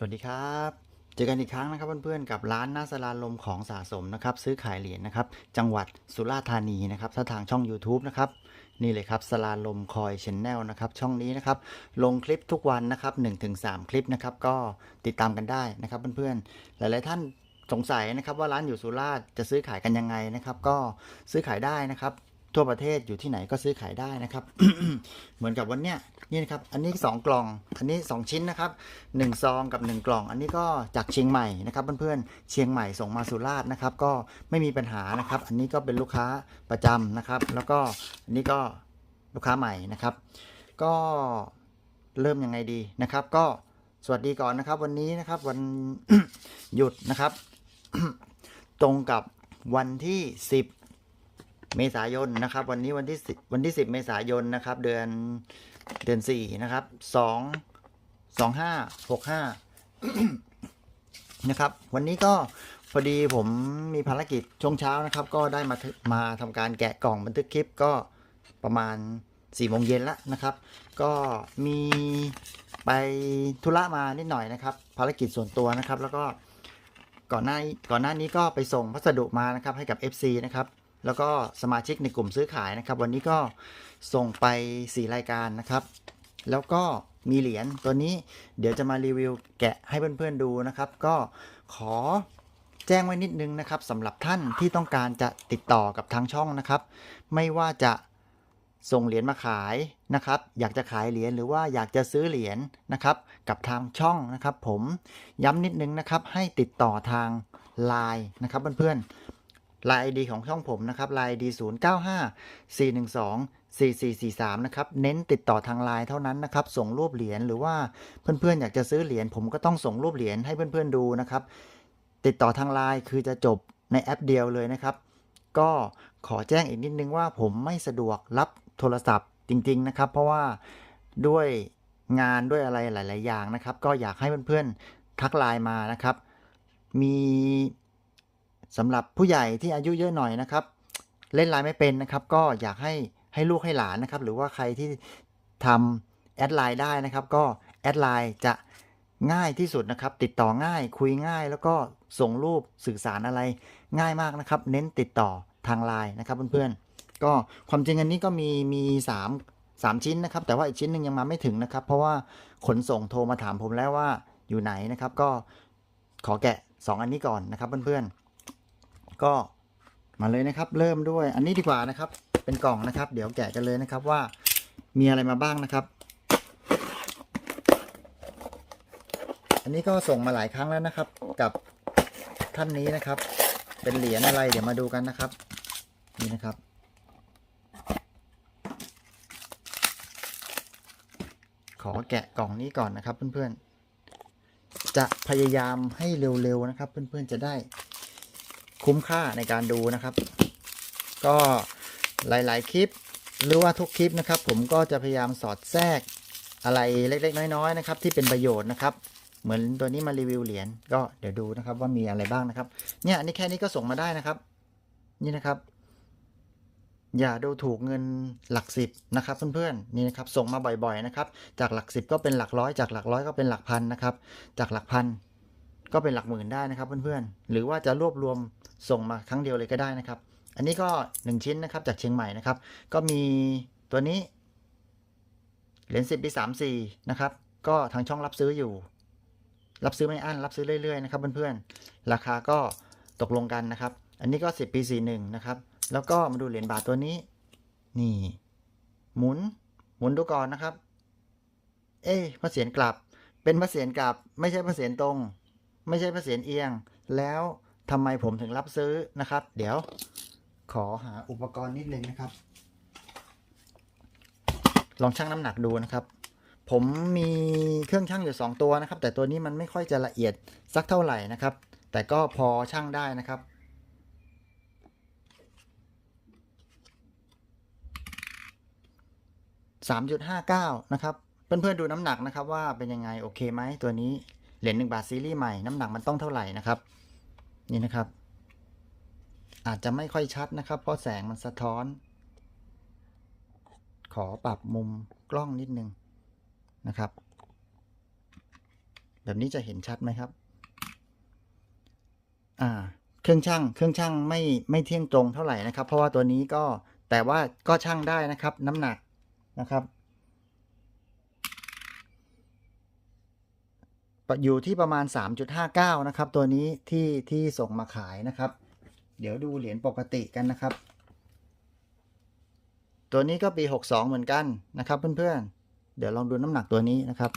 สวัสดีครับ เจอกันอีกครั้งนะครับเพื่อนๆกับร้านหน้าสลาลมของสะสมนะครับ ซื้อขายเหรียญนะครับ จังหวัดสุราษฎร์ธานีนะครับถ้าทางช่อง YouTube นะครับนี่เลยครับสลาลมคอยชแนลนะครับช่องนี้นะครับลงคลิปทุกวันนะครับ1-3 คลิปนะครับก็ติดตามกันได้นะครับเพื่อนๆหลายๆท่านสงสัยนะครับว่าร้านอยู่สุราษฎร์จะซื้อขายกันยังไงนะครับ ก็ซื้อขายได้นะครับ ทั่วประเทศอยู่ที่ไหนก็ซื้อขายได้นะครับ เหมือนกับวันเนี้ยนี่นะครับ อันนี้ 2 กล่อง อันนี้ 2 ชิ้นนะครับ1ซองกับ 1 กล่อง อันนี้ก็จากเชียงใหม่นะครับเพื่อนๆเชียงใหม่ส่งมาสุราษฎร์นะครับ ก็ไม่มีปัญหานะครับ อันนี้ก็เป็นลูกค้าประจำนะครับ แล้วก็อันนี้ก็ลูกค้าใหม่นะครับ ก็เริ่มยังไงดีนะครับ ก็สวัสดีก่อนนะครับ วันนี้นะครับวันหยุดนะครับ ตรงกับวันที่ 10 เมษายนนะครับ วันนี้วันที่10วันที่10เมษายนนะครับ เดือนเดือน4นะครับ2 25 65นะครับ วันนี้ก็พอดีผมมีภารกิจช่วงเช้านะครับ ก็ได้มามาทำการแกะกล่องบันทึกคลิปก็ประมาณ4โมงเย็นล้วนะครับ ก็มีไปธุระมานิดหน่อยนะครับ ภารกิจส่วนตัวนะครับ แล้วก็ก่อนหน้าก่อนหน้านี้ก็ไปส่งพัสดุมานะครับให้กับ FC นะครับ แล้วก็สมาชิกในกลุ่มซื้อขายนะครับ วันนี้ก็ส่งไป 4 รายการนะครับ แล้วก็มีเหรียญตัวนี้เดี๋ยวจะมารีวิวแกะให้เพื่อนๆดูนะครับ ก็ขอแจ้งไว้นิดนึงนะครับสำหรับท่านที่ต้องการจะติดต่อกับทางช่องนะครับ ไม่ว่าจะส่งเหรียญมาขายนะครับ อยากจะขายเหรียญหรือว่าอยากจะซื้อเหรียญนะครับ กับทางช่องนะครับ ผมย้ำนิดนึงนะครับ ให้ติดต่อทาง Line นะครับเพื่อนๆ Line ID ของช่องผมนะครับ Line ID 0 9 5 4 1 2 4 4 4 3 นะครับ เน้นติดต่อทาง Line เท่านั้นนะครับ ส่งรูปเหรียญหรือว่าเพื่อนๆ อยากจะซื้อเหรียญผมก็ต้องส่งรูปเหรียญให้เพื่อนๆดูนะครับ ติดต่อทาง Line คือจะจบในแอปเดียวเลยนะครับ ก็ขอแจ้งอีกนิดนึงว่าผมไม่สะดวกรับโทรศัพท์จริง ๆ นะครับ เพราะว่าด้วยงานด้วยอะไรหลาย ๆ อย่างนะครับ ก็อยากให้เพื่อนๆทักไลน์มานะครับ มี สำหรับผู้ใหญ่ที่อายุเยอะหน่อยนะครับ เล่นไลน์ไม่เป็นนะครับ ก็อยากให้ให้ลูกให้หลานนะครับ หรือว่าใครที่ทำแอดไลน์ได้นะครับ ก็แอดไลน์จะง่ายที่สุดนะครับ ติดต่อง่ายคุยง่าย แล้วก็ส่งรูปสื่อสารอะไรง่ายมากนะครับ เน้นติดต่อทางไลน์นะครับเพื่อนๆก็ความจริงอันนี้ก็มีมีสามสามชิ้นนะครับ แต่ว่าอีกชิ้นหนึ่งยังมาไม่ถึงนะครับ เพราะว่าขนส่งโทรมาถามผมแล้วว่าอยู่ไหนนะครับ ก็ขอแกะ 2 อันนี้ก่อนนะครับเพื่อนๆ ก็มาเลยนะครับ เริ่มด้วยอันนี้ดีกว่านะครับ เป็นกล่องนะครับ เดี๋ยวแกะกันเลยนะครับว่ามีอะไรมาบ้างนะครับ อันนี้ก็ส่งมาหลายครั้งแล้วนะครับ กับท่านนี้นะครับ เป็นเหรียญอะไร เดี๋ยวมาดูกันนะครับ นี่นะครับขอแกะกล่องนี้ก่อนนะครับเพื่อนๆ จะพยายามให้เร็วๆนะครับ เพื่อนๆ จะได้ คุ้มค่าในการดูนะครับ ก็หลายๆ คลิป หรือว่าทุกคลิปนะครับ ผมก็จะพยายามสอดแทรกอะไรเล็ก ๆ น้อยๆนะครับ ที่เป็นประโยชน์นะครับ เหมือนตัวนี้มารีวิวเหรียญก็เดี๋ยวดูนะครับว่ามีอะไรบ้างนะครับ เนี่ยอันนี้แค่นี้ก็ส่งมาได้นะครับ นี่นะครับ อย่าดูถูกเงินหลักสิบนะครับ เพื่อนๆนี่นะครับ ส่งมาบ่อยๆนะครับ จากหลักสิบก็เป็นหลักร้อยจากหลักร้อยก็เป็นหลักพันนะครับ จากหลักพัน ก็เป็นหลักหมื่นได้นะครับเพื่อนๆ หรือว่าจะรวบรวมส่งมาครั้งเดียวเลยก็ได้นะครับ อันนี้ก็หนึ่งชิ้นนะครับจากเชียงใหม่นะครับ ก็มีตัวนี้เหรียญสิบปีสามสี่นะครับ ก็ทางช่องรับซื้ออยู่ รับซื้อไม่อั้นรับซื้อเรื่อยๆนะครับเพื่อนๆ ราคาก็ตกลงกันนะครับ อันนี้ก็ 10 ปี 41 นะครับ แล้วก็มาดูเหรียญบาทตัวนี้ นี่ หมุน หมุนดูก่อนนะครับ เอ๊ะพระเศียรกลับ เป็นพระเศียรกลับ ไม่ใช่พระเศียรตรง ไม่ใช่พระเศียรเอียง แล้วทำไมผมถึงรับซื้อนะครับ เดี๋ยวขอหาอุปกรณ์นิดนึงนะครับ ลองชั่งน้ำหนักดูนะครับ ผมมีเครื่องชั่งอยู่ 2 ตัวนะครับ แต่ตัวนี้มันไม่ค่อยจะละเอียดสักเท่าไหร่นะครับ แต่ก็พอชั่งได้นะครับ3.59นะครับเพื่อนๆดูน้ำหนักนะครับว่าเป็นยังไงโอเคไหมตัวนี้ เหรียญหนึ่งบาทซีรีส์ใหม่น้ำหนักมันต้องเท่าไหร่นะครับ นี่นะครับ อาจจะไม่ค่อยชัดนะครับ เพราะแสงมันสะท้อน ขอปรับมุมกล้องนิดนึงนะครับ แบบนี้จะเห็นชัดไหมครับอ่าเครื่องช่างเครื่องช่างไม่ไม่เที่ยงตรงเท่าไหร่นะครับ เพราะว่าตัวนี้ก็แต่ว่าก็ช่างได้นะครับ น้ำหนักนะครับ อยู่ที่ประมาณ 3.59 นะครับ ตัวนี้ที่ที่ส่งมาขายนะครับ เดี๋ยวดูเหรียญปกติกันนะครับ ตัวนี้ก็ปี 62 เหมือนกันนะครับเพื่อนๆ เดี๋ยวลองดูน้ำหนักตัวนี้นะครับ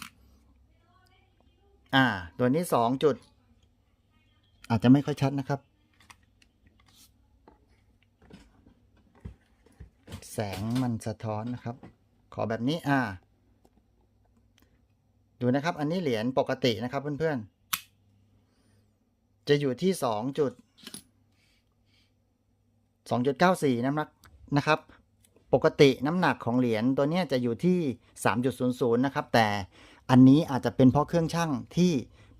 อ่า ตัวนี้ 2 จุด อาจจะไม่ค่อยชัดนะครับ แสงมันสะท้อนนะครับ ขอแบบนี้อ่า ดูนะครับ อันนี้เหรียญปกตินะครับเพื่อนๆ จะอยู่ที่สองจุดสองจุดเก้าสี่น้ำหนักนะครับ ปกติน้ำหนักของเหรียญตัวนี้จะอยู่ที่สามจุดศูนย์ศูนย์นะครับ แต่อันนี้อาจจะเป็นเพราะเครื่องช่างที่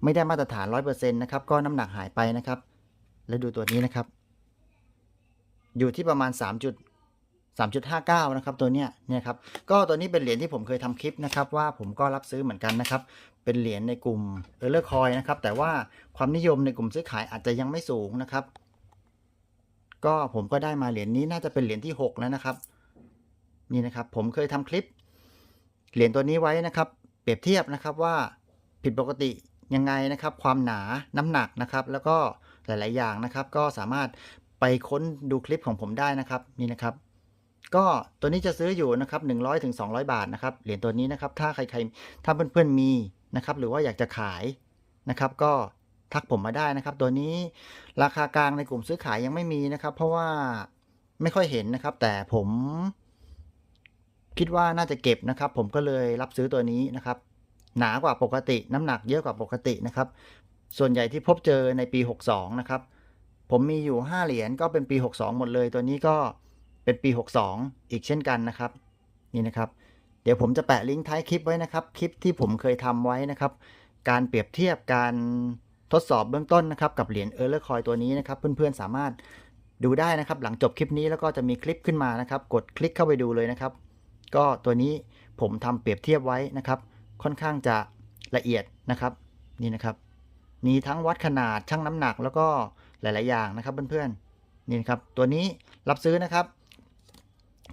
ไม่ได้มาตรฐานร้อยเปอร์เซ็นต์นะครับ ก็น้ำหนักหายไปนะครับ แล้วดูตัวนี้นะครับ อยู่ที่ประมาณสามจุด 3.59 นะครับตัวเนี้ยเนี่ยครับก็ตัวนี้เป็นเหรียญที่ผมเคยทำคลิปนะครับว่าผมก็รับซื้อเหมือนกันนะครับ เป็นเหรียญในกลุ่มเออร์เลอร์คอยนะครับแต่ว่าความนิยมในกลุ่มซื้อขายอาจจะยังไม่สูงนะครับ ก็ผมก็ได้มาเหรียญนี้น่าจะเป็นเหรียญที่ 6 แล้วนะครับ นี่นะครับผมเคยทำคลิป เหรียญตัวนี้ไว้นะครับ เปรียบเทียบนะครับว่าผิดปกติยังไงนะครับ ความหนาน้ำหนักนะครับ แล้วก็หลาย ๆ อย่างนะครับ ก็สามารถไปค้นดูคลิปของผมได้นะครับ นี่นะครับ ก็ตัวนี้จะซื้ออยู่นะครับ100ถึง200 บาทนะครับเหรียญตัวนี้นะครับ ถ้าใครๆถ้าเพื่อนๆมีนะครับ หรือว่าอยากจะขายนะครับ ก็ทักผมมาได้นะครับ ตัวนี้ราคากลางในกลุ่มซื้อขายยังไม่มีนะครับ เพราะว่าไม่ค่อยเห็นนะครับ แต่ผมคิดว่าน่าจะเก็บนะครับ ผมก็เลยรับซื้อตัวนี้นะครับ หนากว่าปกติ น้ำหนักเยอะกว่าปกตินะครับ ส่วนใหญ่ที่พบเจอในปี 62 นะครับ ผมมีอยู่ 5 เหรียญก็เป็นปี 62 หมดเลยตัวนี้ก็ เป็นปี 62 อีกเช่นกันนะครับ นี่นะครับ เดี๋ยวผมจะแปะลิงก์ท้ายคลิปไว้นะครับ คลิปที่ผมเคยทำไว้นะครับ การเปรียบเทียบการทดสอบเบื้องต้นนะครับ กับเหรียญเออร์เลอร์คอยตัวนี้นะครับ เพื่อนๆสามารถดูได้นะครับ หลังจบคลิปนี้แล้วก็จะมีคลิปขึ้นมานะครับ กดคลิกเข้าไปดูเลยนะครับ ก็ตัวนี้ผมทำเปรียบเทียบไว้นะครับ ค่อนข้างจะละเอียดนะครับ นี่นะครับ มีทั้งวัดขนาดชั่งน้ำหนักแล้วก็หลาย ๆ อย่างนะครับ เพื่อนๆนี่นะครับ ตัวนี้รับซื้อนะครับ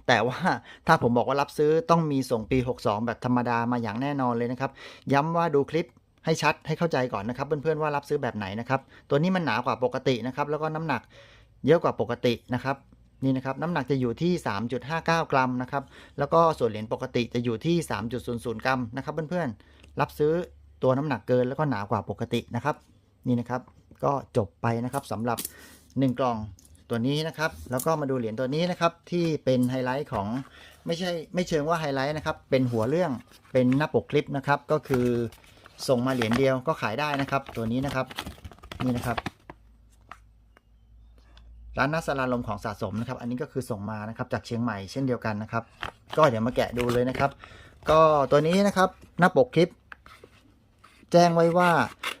แต่ว่าถ้าผมบอกว่ารับซื้อต้องมีส่งปี 62 แบบธรรมดามาอย่างแน่นอนเลยนะครับ ย้ำว่าดูคลิปให้ชัดให้เข้าใจก่อนนะครับ เพื่อนๆว่ารับซื้อแบบไหนนะครับ ตัวนี้มันหนากว่าปกตินะครับ แล้วก็น้ำหนักเยอะกว่าปกตินะครับนี่นะครับน้ำหนักจะอยู่ที่ 3.59 กรัมนะครับ แล้วก็ส่วนเหรียญปกติจะอยู่ที่ 3.00 กรัมนะครับ เพื่อนๆ รับซื้อตัวน้ำหนักเกินแล้วก็หนากว่าปกตินะครับ นี่นะครับ ก็จบไปนะครับสำหรับ 1 กล่อง ตัวนี้นะครับ แล้วก็มาดูเหรียญตัวนี้นะครับ ที่เป็นไฮไลท์ของไม่ใช่ไม่เชิงว่าไฮไลท์นะครับ เป็นหัวเรื่องเป็นหน้าปกคลิปนะครับ ก็คือส่งมาเหรียญเดียวก็ขายได้นะครับ ตัวนี้นะครับนี่นะครับ ร้านนัสลาลมของสะสมนะครับ อันนี้ก็คือส่งมานะครับจากเชียงใหม่เช่นเดียวกันนะครับ ก็เดี๋ยวมาแกะดูเลยนะครับ ก็ตัวนี้นะครับหน้าปกคลิป แจ้งไว้ว่า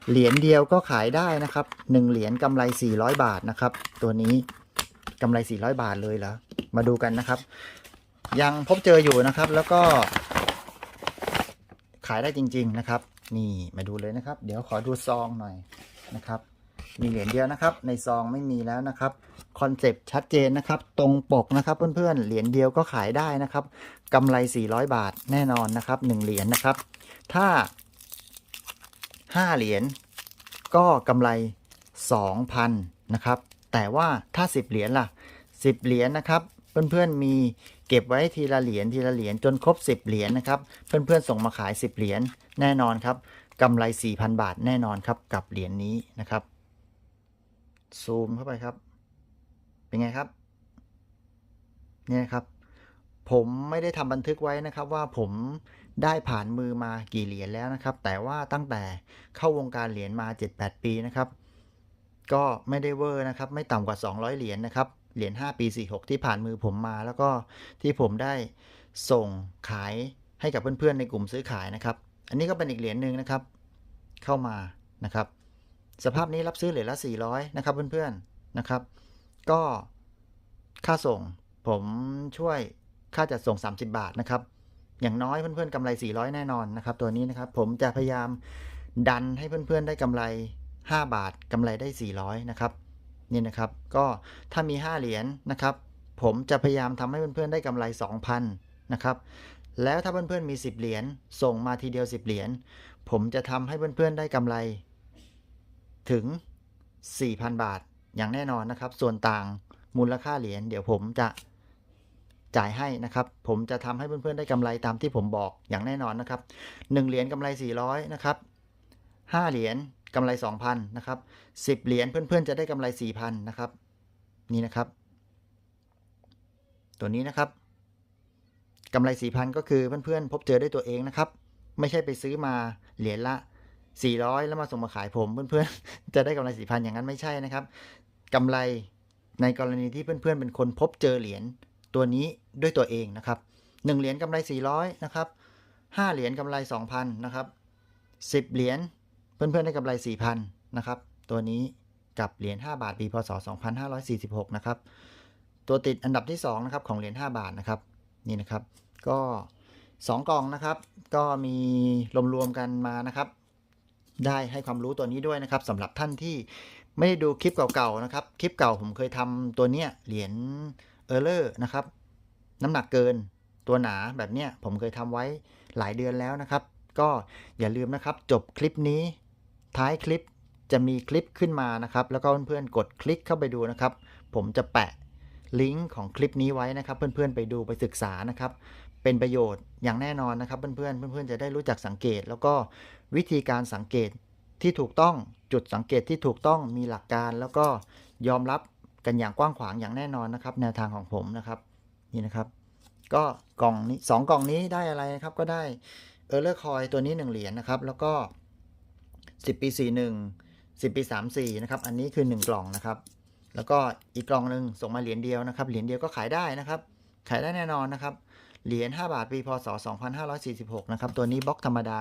เหรียญเดียวก็ขายได้นะครับ1เหรียญกำไร 400 บาทนะครับ ตัวนี้ กำไร 400 บาทเลยเหรอ มาดูกันนะครับ ยังพบเจออยู่นะครับ แล้วก็ ขายได้จริง ๆนะครับ นี่มาดูเลยนะครับ เดี๋ยวขอดูซองหน่อยนะครับ มีเหรียญเดียวนะครับ ในซองไม่มีแล้วนะครับคอนเซปต์ชัดเจนนะครับ ตรงปกนะครับ เพื่อนๆเหรียญเดียวก็ขายได้นะครับกำไร 400 บาทแน่นอนนะครับ1เหรียญนะครับ ถ้า 5 เหรียญก็กำไร 2,000นะครับ แต่ว่าถ้า 10 เหรียญล่ะ 10 เหรียญนะครับ เพื่อนๆมีเก็บไว้ทีละเหรียญทีละเหรียญจนครบ 10 เหรียญนะครับ เพื่อนๆส่งมาขาย 10 เหรียญแน่นอนครับกำไร 4,000 บาทแน่นอนครับกับเหรียญนี้นะครับ ซูมเข้าไปครับ เป็นไงครับ เนี่ยครับ ผมไม่ได้ทำบันทึกไว้นะครับว่าผมได้ผ่านมือมากี่เหรียญแล้วนะครับ แต่ว่าตั้งแต่เข้าวงการเหรียญมา 7-8 ปีนะครับ ก็ไม่ได้เวอร์นะครับ ไม่ต่ำกว่า 200 เหรียญนะครับ เหรียญ5ปี 46 ที่ผ่านมือผมมา แล้วก็ที่ผมได้ส่งขายให้กับเพื่อนๆในกลุ่มซื้อขายนะครับ อันนี้ก็เป็นอีกเหรียญหนึ่งนะครับ เข้ามานะครับ สภาพนี้รับซื้อเหรียญละ 400 นะครับเพื่อนๆนะครับ ก็ค่าส่งผมช่วยค่าจัดส่ง 30 บาทนะครับ อย่างน้อยเพื่อนๆกำไร 400 แน่นอนนะครับ ตัวนี้นะครับ ผมจะพยายามดันให้เพื่อนๆได้กำไร 5 บาทกำไรได้ 400 นะครับนี่นะครับก็ถ้ามี 5 เหรียญนะครับ ผมจะพยายามทำให้เพื่อนๆได้กำไร 2,000 นะครับ แล้วถ้าเพื่อนๆมี 10 เหรียญส่งมาทีเดียว 10 เหรียญผมจะทำให้เพื่อนๆได้กำไรถึง 4,000 บาทอย่างแน่นอนนะครับ ส่วนต่างมูลค่าเหรียญเดี๋ยวผมจะจ่ายให้นะครับ ผมจะทำให้เพื่อนๆได้กำไรตามที่ผมบอกอย่างแน่นอนนะครับ 1 เหรียญกำไร 400 นะครับ 5 เหรียญ กำไร 2,000นะครับ10 เหรียญเพื่อนๆจะได้กำไร 4,000นะครับนี่นะครับ ตัวนี้นะครับกำไร 4,000 ก็คือเพื่อนๆ พบเจอด้วยตัวเองนะครับ ไม่ใช่ไปซื้อมาเหรียญละ 400 แล้วมาส่งมาขายผมเพื่อนๆ จะได้กำไร 4,000 อย่างนั้นไม่ใช่นะครับกำไรในกรณีที่เพื่อนๆ เป็นคนพบเจอเหรียญตัวนี้ด้วยตัวเองนะครับ1เหรียญกำไร 400 นะครับ5เหรียญกำไร 2,000 นะครับ10 เหรียญ เพื่อนๆได้กำไร 4,000 นะครับ ตัวนี้กับเหรียญ5บาทปีพศ 2546 นะครับ ตัวติดอันดับที่ 2 นะครับ ของเหรียญ5บาทนะครับ นี่นะครับ ก็ 2 กล่องนะครับ ก็มีรวมๆกันมานะครับ ได้ให้ความรู้ตัวนี้ด้วยนะครับสำหรับท่านที่ไม่ได้ดูคลิปเก่าๆนะครับ คลิปเก่าผมเคยทำตัวเนี้ยเหรียญเออร์เลอร์นะครับ น้ำหนักเกินตัวหนาแบบเนี้ยผมเคยทำไว้หลายเดือนแล้วนะครับ ก็อย่าลืมนะครับ จบคลิปนี้ ท้ายคลิปจะมีคลิปขึ้นมานะครับ แล้วก็เพื่อนๆกดคลิกเข้าไปดูนะครับ ผมจะแปะลิงก์ของคลิปนี้ไว้นะครับ เพื่อนๆไปดูไปศึกษานะครับ เป็นประโยชน์อย่างแน่นอนนะครับ เพื่อนๆเพื่อนๆจะได้รู้จักสังเกต แล้วก็วิธีการสังเกตที่ถูกต้องจุดสังเกตที่ถูกต้องมีหลักการ แล้วก็ยอมรับกันอย่างกว้างขวางอย่างแน่นอนนะครับ แนวทางของผมนะครับนี่นะครับ ก็กล่องนี้สองกล่องนี้ได้อะไรนะครับก็ได้เออร์เลอร์คอยตัวนี้ 1 เหรียญนะครับ แล้วก็ 10 ปี 41 10 ปี 34 นะครับ อันนี้คือ 1 กล่องนะครับ แล้วก็อีกกล่องหนึ่งส่งมาเหรียญเดียวนะครับ เหรียญเดียวก็ขายได้นะครับ ขายได้แน่นอนนะครับ เหรียญ 5 บาท ปีพศ 2546 นะครับ ตัวนี้บล็อกธรรมดา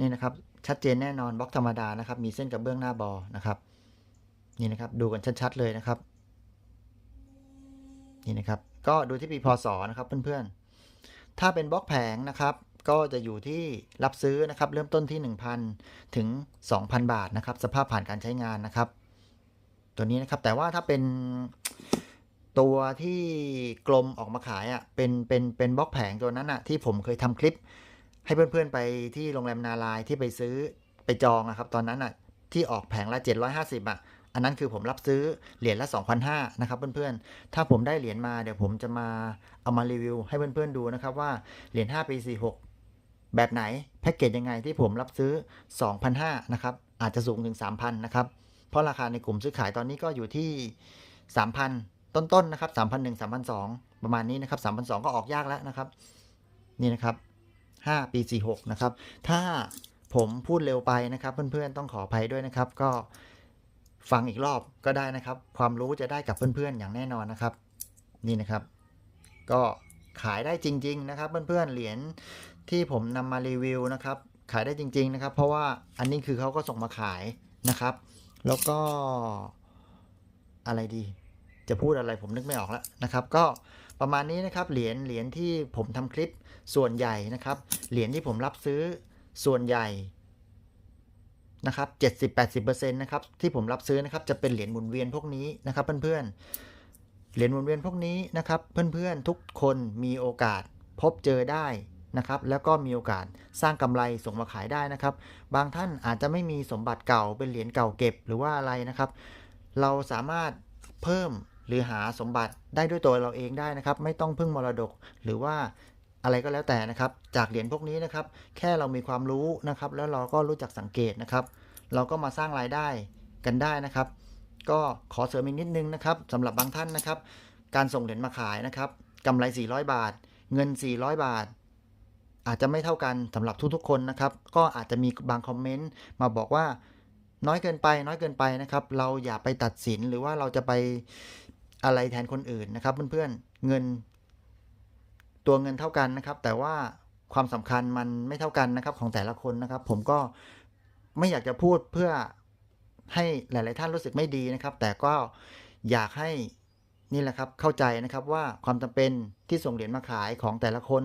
นี่นะครับ ชัดเจนแน่นอนบล็อกธรรมดานะครับ มีเส้นกับเบื้องหน้าบอ นะครับ นี่นะครับ ดูกันชัดๆเลยนะครับ นี่นะครับ ก็ดูที่ปีพศนะครับเพื่อนๆ ถ้าเป็นบล็อกแผงนะครับ ก็จะอยู่ที่รับซื้อนะครับ เริ่มต้นที่ 1,000 ถึง 2,000 บาทนะครับ สภาพผ่านการใช้งานนะครับ ตัวนี้นะครับแต่ว่าถ้าเป็นตัวที่กลมออกมาขายอะ่ะเป็นเป็นเป็นบล็อกแผงตัวนั้นอะ่ะที่ผมเคยทำคลิป ให้เพื่อนๆไปที่โรงแรมนาลายที่ไปซื้อไปจองนะครับ ตอนนั้นอะที่ออกแผงละ 750 อะ อันนั้นคือผมรับซื้อเหรียญละ 2,500นะครับเพื่อนๆ ถ้าผมได้เหรียญมาเดี๋ยวผมจะมาเอามารีวิวให้เพื่อนๆดูนะครับว่าเหรียญ5ปี46 แบบไหนแพ็กเกจยังไงที่ผมรับซื้อ 2,500นะครับอาจจะสูงถึง 3,000นะครับเพราะราคาในกลุ่มซื้อขายตอนนี้ก็อยู่ที่ 3,000 ต้นๆนะครับ3,001 3,002 ประมาณนี้นะครับ3,002 ก็ออกยากแล้วนะครับ นี่นะครับ 5 ปี 46 นะครับ ถ้าผมพูดเร็วไปนะครับ เพื่อนๆต้องขออภัยด้วยนะครับ ก็ฟังอีกรอบก็ได้นะครับ ความรู้จะได้กับเพื่อนๆอย่างแน่นอนนะครับ นี่นะครับ ก็ขายได้จริง ๆ นะครับ เพื่อนๆเหรียญ ที่ผมนำมารีวิวนะครับ ขายได้จริง ๆนะครับ เพราะว่าอันนี้คือเขาก็ส่งมาขายนะครับ แล้วก็อะไรดี จะพูดอะไรผมนึกไม่ออกแล้วนะครับ ก็ประมาณนี้นะครับเหรียญเหรียญที่ผมทำคลิปส่วนใหญ่นะครับ เหรียญที่ผมรับซื้อส่วนใหญ่นะครับ70-80%นะครับที่ผมรับซื้อนะครับจะเป็นเหรียญหมุนเวียนพวกนี้นะครับ เพื่อนๆ เหรียญหมุนเวียนพวกนี้นะครับ เพื่อนๆทุกคนมีโอกาสพบเจอได้ นะครับแล้วก็มีโอกาสสร้างกำไรส่งมาขายได้นะครับ บางท่านอาจจะไม่มีสมบัติเก่าเป็นเหรียญเก่าเก็บหรือว่าอะไรนะครับ เราสามารถเพิ่มหรือหาสมบัติได้ด้วยตัวเราเองได้นะครับ ไม่ต้องพึ่งมรดกหรือว่าอะไรก็แล้วแต่นะครับ จากเหรียญพวกนี้นะครับ แค่เรามีความรู้นะครับ แล้วเราก็รู้จักสังเกตนะครับ เราก็มาสร้างรายได้กันได้นะครับ ก็ขอเสริมอีกนิดนึงนะครับสำหรับบางท่านนะครับ การส่งเหรียญมาขายนะครับกำไร 400 บาท เงิน 400 บาท อาจจะไม่เท่ากันสำหรับทุกๆคนนะครับ ก็อาจจะมีบางคอมเมนต์มาบอกว่าน้อยเกินไป น้อยเกินไปนะครับ เราอย่าไปตัดสินหรือว่าเราจะไปอะไรแทนคนอื่นนะครับ เพื่อนๆเงิน ตัวเงินเท่ากันนะครับ แต่ว่าความสำคัญมันไม่เท่ากันนะครับของแต่ละคนนะครับ ผมก็ไม่อยากจะพูดเพื่อให้หลาย ๆ ท่านรู้สึกไม่ดีนะครับ แต่ก็อยากให้นี่แหละครับเข้าใจนะครับว่าความจำเป็นที่ส่งเหรียญมาขายของแต่ละคน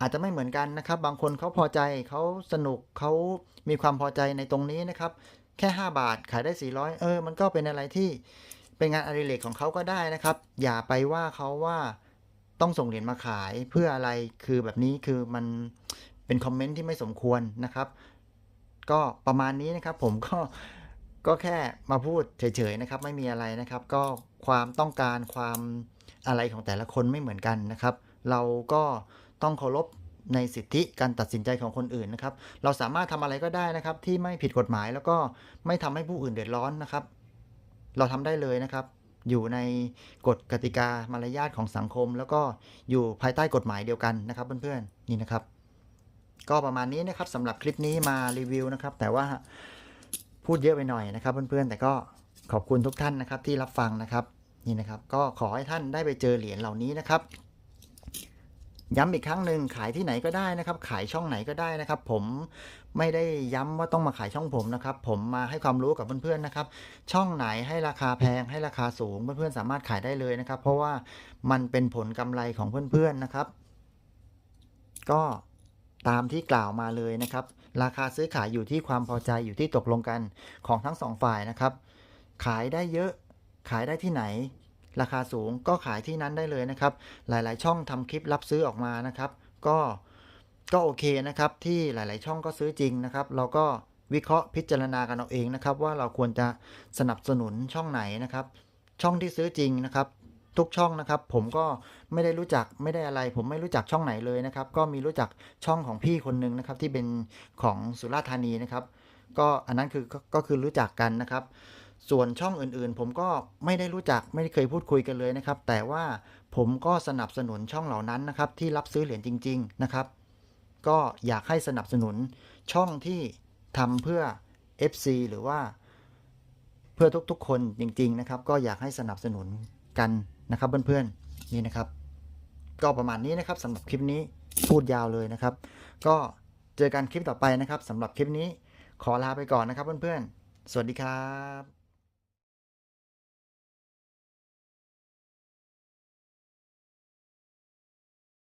อาจจะไม่เหมือนกันนะครับ บางคนเขาพอใจเขาสนุกเขามีความพอใจในตรงนี้นะครับ แค่ 5 บาทขายได้ 400 เออ มันก็เป็นอะไรที่เป็นงานอดิเรกของเขาก็ได้นะครับ อย่าไปว่าเขาว่าต้องส่งเหรียญมาขายเพื่ออะไรคือแบบนี้คือมันเป็นคอมเมนต์ที่ไม่สมควรนะครับ ก็ประมาณนี้นะครับ ผมก็ก็แค่มาพูดเฉยๆนะครับ ไม่มีอะไรนะครับ ก็ความต้องการความอะไรของแต่ละคนไม่เหมือนกันนะครับ เราก็ ต้องเคารพในสิทธิการตัดสินใจของคนอื่นนะครับ เราสามารถทำอะไรก็ได้นะครับ ที่ไม่ผิดกฎหมายแล้วก็ไม่ทำให้ผู้อื่นเดือดร้อนนะครับ เราทำได้เลยนะครับ อยู่ในกฎกติกามารยาทของสังคม แล้วก็อยู่ภายใต้กฎหมายเดียวกันนะครับเพื่อนๆนี่นะครับ ก็ประมาณนี้นะครับสำหรับคลิปนี้มารีวิวนะครับ แต่ว่าพูดเยอะไปหน่อยนะครับ เพื่อนๆแต่ก็ขอบคุณทุกท่านนะครับที่รับฟังนะครับนี่นะครับ ก็ขอให้ท่านได้ไปเจอเหรียญเหล่านี้นะครับ ย้ำอีกครั้งหนึ่งขายที่ไหนก็ได้นะครับ ขายช่องไหนก็ได้นะครับ ผมไม่ได้ย้ำว่าต้องมาขายช่องผมนะครับ ผมมาให้ความรู้กับเพื่อนๆนะครับ ช่องไหนให้ราคาแพงให้ราคาสูงเพื่อนๆสามารถขายได้เลยนะครับ เพราะว่ามันเป็นผลกำไรของเพื่อนๆนะครับ ก็ตามที่กล่าวมาเลยนะครับ ราคาซื้อขายอยู่ที่ความพอใจอยู่ที่ตกลงกันของทั้งสองฝ่ายนะครับ ขายได้เยอะขายได้ที่ไหน ราคาสูงก็ขายที่นั้นได้เลยนะครับ หลายๆ ช่องทำคลิปรับซื้อออกมานะครับ ก็ก็โอเคนะครับ ที่หลาย ๆ ช่องก็ซื้อจริงนะครับ เราก็วิเคราะห์พิจารณากันเอาเองนะครับ ว่าเราควรจะสนับสนุนช่องไหนนะครับ ช่องที่ซื้อจริงนะครับ ทุกช่องนะครับ ผมก็ไม่ได้รู้จักไม่ได้อะไร ผมไม่รู้จักช่องไหนเลยนะครับ ก็มีรู้จักช่องของพี่คนหนึ่งนะครับ ที่เป็นของสุราษฎร์ธานีนะครับ ก็อันนั้นคือก็คือรู้จักกันนะครับ ส่วนช่องอื่นๆ ผมก็ไม่ได้รู้จักไม่ได้เคยพูดคุยกันเลยนะครับ แต่ว่าผมก็สนับสนุนช่องเหล่านั้นนะครับ ที่รับซื้อเหรียญจริง ๆนะครับ ก็อยากให้สนับสนุนช่องที่ทำเพื่อ FC หรือว่า เพื่อทุกๆ คนจริง ๆ นะครับ ก็อยากให้สนับสนุนกันนะครับเพื่อนๆนี่นะครับ ก็ประมาณนี้นะครับสำหรับคลิปนี้พูดยาวเลยนะครับ ก็เจอกันคลิปต่อไปนะครับสำหรับคลิปนี้ขอลาไปก่อนนะครับเพื่อนๆ สวัสดีครับ